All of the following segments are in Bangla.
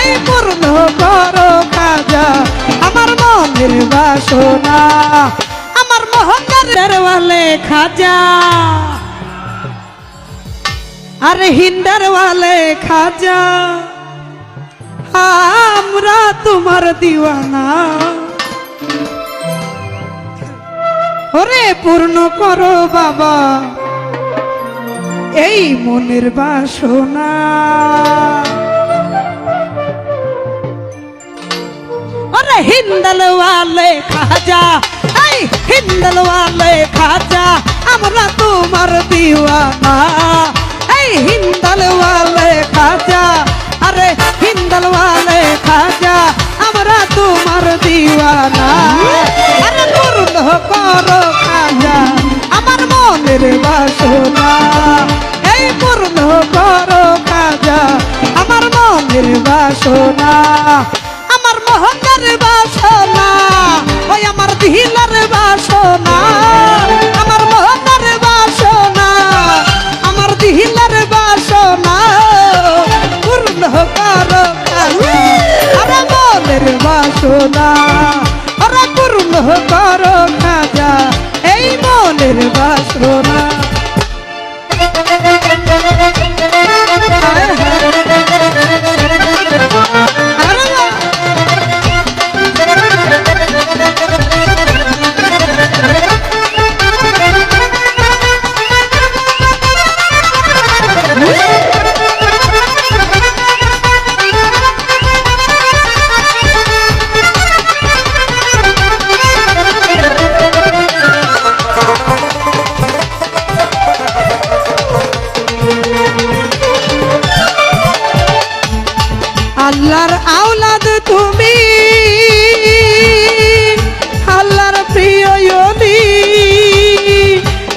এই পূর্ণ করো খাজা আমার মনের বাসনা। আমার মোহনের ওয়ালে খাজা। আরে হিন্দার ওয়ালে খাজা। আমরা তোমার দিওয়ানা। ওরে পূর্ণ করো বাবা, এই মনের বাসনা। ওরে হিন্দল ওয়ালে খাজা, এই হিন্দল ওয়ালে খাজা, আমরা তোমার দিওয়ানা। এই হিন্দল ওয়ালে খাজা, আরে হিন্দল ওয়ালে খাজা, আমরা তোমার দিওয়ানা। আরে পূর্ণ করো খাজা, আমার মনের বাসনা। এই পূর্ণ করো খাজা, আমার মনের বাসনা। আল্লাহর আওলাদ তুমি। আল্লাহর প্রিয়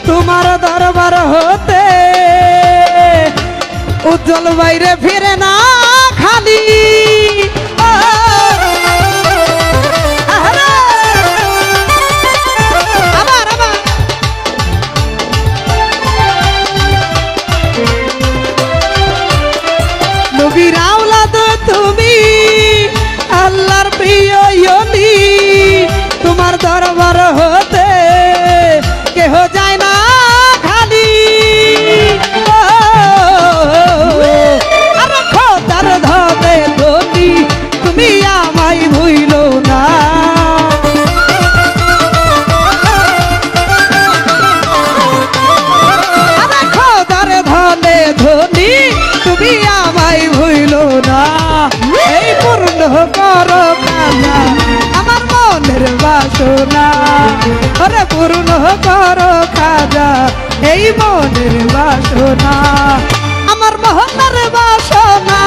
তোমার দরবার হতে উজ্জ্বল বাইরে ফিরে না খালি। দরবার আরে পূর্ণ কর খাজা, এই মনের বাসনা। আমার মোহনের বাসনা,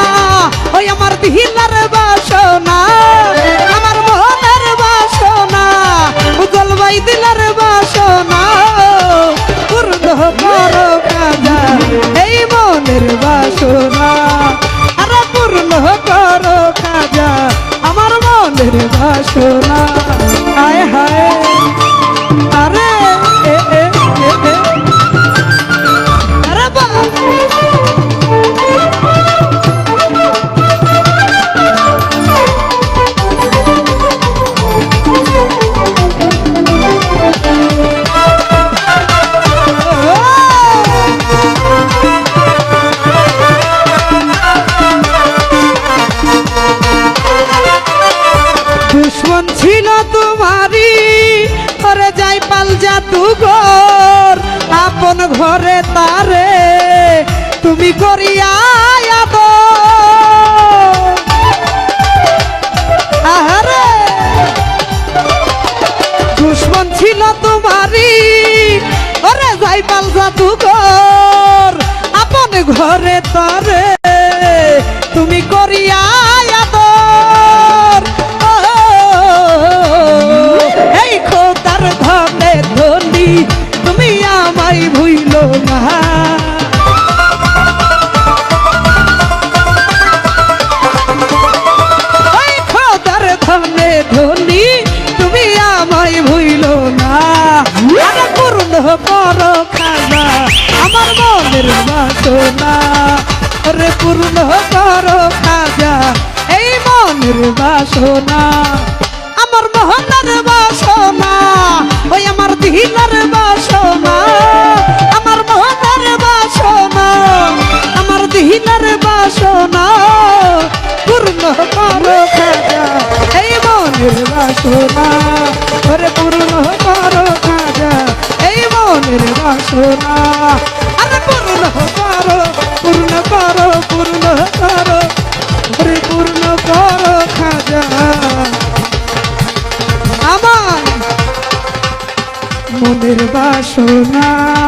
ওই আমার দিহিলার বাসনা। আমার মোহনের বাসনা, উজ্জ্বল বাই দিলার বাসনা। পূর্ণ কর কাজা এই মনের বাসনা। আরে পূর্ণ কর কাজা আমার মনের বাসনা। হায় হায়। ঘরে তারে তুমি করিয়া। আহারে, দুশ্মন ছিল তোমারি ওরে যাই পাল জাদু ঘর আপন ঘরে তারে তুমি করিয়া মনের বাসনা রে পূর্ণ কর খাজা বাসনা। আমার মোহনার বাসনা, ওই আমার দিলার বাসনা। আমার মোহনার বাসনা, আমার দিলার বাসনা। পূর্ণ করো খাজা, এই মনের বাসনা। ওরে পূর্ণ করো খাজা, এই মনের বাসনা। মনের বাসনা।